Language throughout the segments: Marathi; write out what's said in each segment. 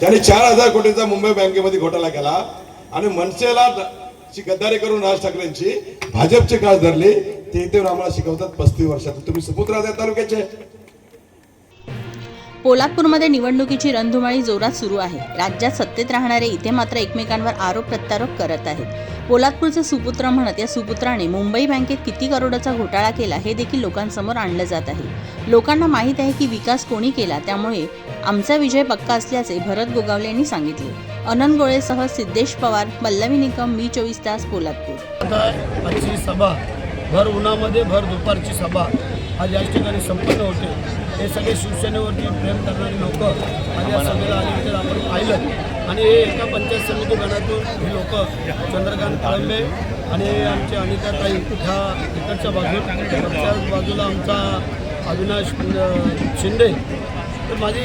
त्याने चार हजार कोटीचा मुंबई बँकेमध्ये घोटाळा केला आणि मनसेला गद्दारी करून राज ठाकरेंची भाजपची काळ धरली. ते इथे आम्हाला शिकवतात पस्तीस वर्षात. तुम्ही सुपुत्र तालुक्याचे. पोलादपूरमध्ये निवडणुकीची रणधुमाळी जोरात सुरू आहे. राज्यात सत्तेत राहणारे इथे मात्र एकमेकांवर आरोप प्रत्यारोप करत आहेत. पोलादपूरचे सुपुत्र म्हणत या सुपुत्राने मुंबई बँकेत किती करोडाचा घोटाळा केला हे देखील लोकांसमोर आणलं जात आहे. लोकांना माहीत आहे की विकास कोणी केला त्यामुळे आमचा विजय पक्का असल्याचे भरत गोगावले यांनी सांगितले. अनंत गोळेसह सिद्धेश पवार पल्लवी निकम मी चोवीस तास पोलादपूर. आजची सभा भर उन्हामध्ये भर दुपारची सभा आज या ठिकाणी संपन्न होते. हे सगळे शिवसेनेवरती प्रेम करणारी लोक आज या सभेला आल्यानंतर आपण पाहिलं. आणि हे एका पंचायत समिती गणातून हे लोक चंद्रकांत काळंबे आणि आमचे अनिताताई ह्या इकडच्या बाजू बाजूला आमचा अविनाश शिंदे तर माझी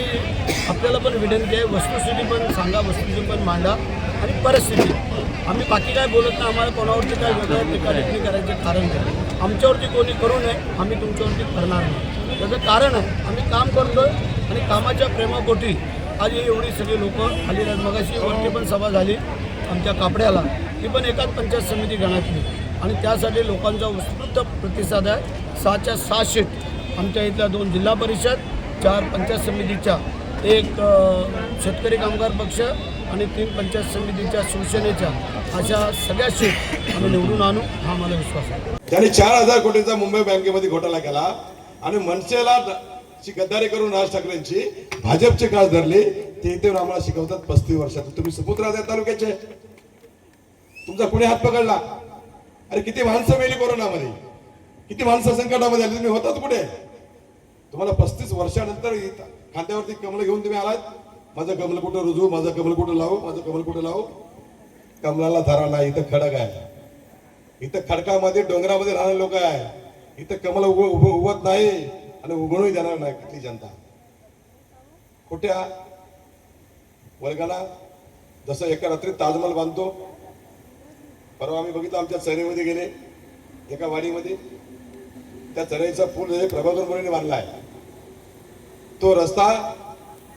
आपल्याला पण विनंती आहे वस्तुस्थिती पण सांगा वस्तुस्थिती पण मांडा आणि परिस्थिती. आम्ही बाकी काय बोलत नाही आम्हाला कोणावरती काय वेगळं टीका टिप्पणी करायचं कारण नाही. आमच्यावरती कोणी करू नये आम्ही तुमच्यावरती करणार नाही. त्याचं कारण आहे आम्ही काम करतोय आणि कामाच्या प्रेमापोटी आज ही एवढी सगळी लोक आली मगाशी वरती पण सभा झाली आमच्या कापड्याला. ती पण एकाच पंचायत समिती गणातली. आणि त्यासाठी लोकांचा उत्स्फूर्त प्रतिसाद आहे. सहाच्या सहा सीट आमच्या इथल्या दोन जिल्हा परिषद चार पंचायत समितीच्या एक शेतकरी कामगार पक्ष आणि तीन पंचायत समितीच्या शिवसेनेच्या. अशा सगळ्या सीट आम्ही निवडून आणू हा मला विश्वास आहे. त्याने चार हजार कोटीचा मुंबई बँकेमध्ये घोटाळा केला आणि मनसेला गद्दारी करून राज ठाकरेंची भाजपची काळ धरली ते इथे आम्हाला शिकवतात पस्तीस वर्षात. तुम्ही सुपुत्र तालुक्याचे तुमचा कुणी हात पकडला? अरे किती माणसं मेली कोरोनामध्ये? किती माणसं संकटामध्ये आली? तुम्ही होतात कुठे? तुम्हाला पस्तीस वर्षानंतर इथं खांद्यावरती कमल घेऊन तुम्ही आलात? माझं कमल कुठं रुजू माझं कमल कुठं लावू? माझं कमल कुठं लावू? कमलाला धरा नाही इथं खडक आहे. इथं खडकामध्ये डोंगरामध्ये राहणारे लोक आहे. इथं कमल उभ उभ उभत नाही आणि उघडूही देणार नाही कुठली जनता. कुठ्या? वर्गाला? जसं एका रात्री ताजमहल बांधतो. परवा आम्ही बघितलं आमच्या चरेमध्ये गेले एका वाडीमध्ये. त्या चरेचा पूल हे प्रभाकर मुलीने बांधला आहे. तो रस्ता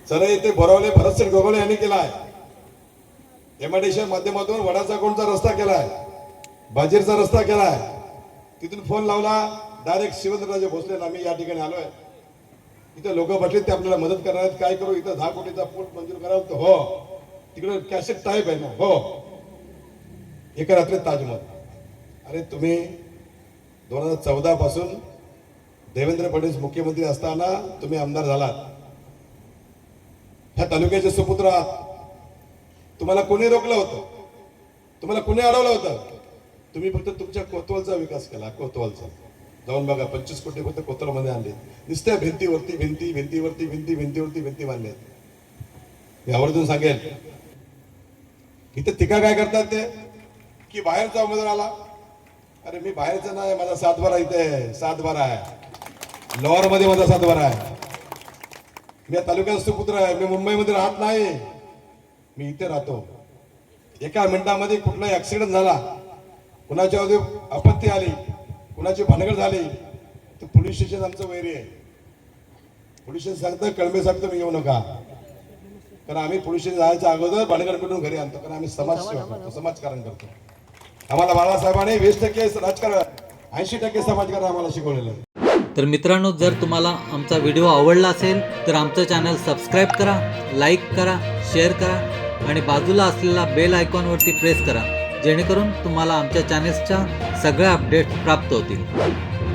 सर इथे भरवले भरतसेठ गोगोले यांनी केला आहे एमआयडीच्या माध्यमातून वडाचा कोणचा रस्ता केला आहे बाजीरचा रस्ता केला आहे तिथून फोन लावला डायरेक्ट शिवेंद्रराजे भोसले आम्ही या ठिकाणी आलोय. इथं लोक बसले ते आपल्याला मदत करणार आहेत. काय करू? इथं दहा कोटीचा पोट मंजूर करावं तर हो. तिकडे कॅसेट टाईप आहे ना हो. एका रात्री ताजमहल. अरे तुम्ही दोन हजार चौदा पासून देवेंद्र फडणवीस मुख्यमंत्री असताना तुम्ही आमदार झालात. ह्या तालुक्याचे सुपुत्र आहात. तुम्हाला कोणी रोखलं होतं? तुम्हाला कोणी अडवलं होतं? तुम्ही फक्त तुमच्या कोतवालचा विकास केला कोतवालचा. जाऊन बघा पंचवीस कोटी फक्त कोतवालमध्ये आणले. नुसत्या भिंतीवरती भिंती भिंतीवरती भिंती भिंतीवरती भिंती बांधले मी आवर्जून सांगेल. इथं टीका काय करतात ते? की बाहेरचा उमेदवार आला. अरे मी बाहेरचा नाही माझा सातबारा इथे आहे सातबारा आहे. लोअरमध्ये माझा सातबारा आहे. मी या तालुक्यात सुपुत्र आहे. मी मुंबईमध्ये राहत नाही. मी इथे राहतो. एका मिनिटामध्ये कुठलाही ऍक्सिडेंट झाला कुणाच्या मध्ये आपत्ती आली कुणाची भानगड झाली तर पोलीस स्टेशन आमचं वैरी आहे. पोलीस स्टेशन सांगतं कळमे सांगतो मी येऊ नका. कारण आम्ही पोलीस स्टेशन जायच्या अगोदर भानगड करून घरी आणतो? कारण आम्ही समाजसेवा करतो समाजकारण करतो. आम्हाला बाळासाहेबांनी वीस टक्के राजकारण ऐंशी टक्के समाजकारण आम्हाला शिकवलेलं आहे. तर मित्रांनो जर तुम्हाला आमचा व्हिडिओ आवडला असेल तर आमचं चॅनल सबस्क्राईब करा लाईक करा शेअर करा आणि बाजूला असलेला बेल आयकॉनवरती प्रेस करा जेणेकरून तुम्हाला आमच्या चॅनेल्सच्या सगळ्या अपडेट्स प्राप्त होतील.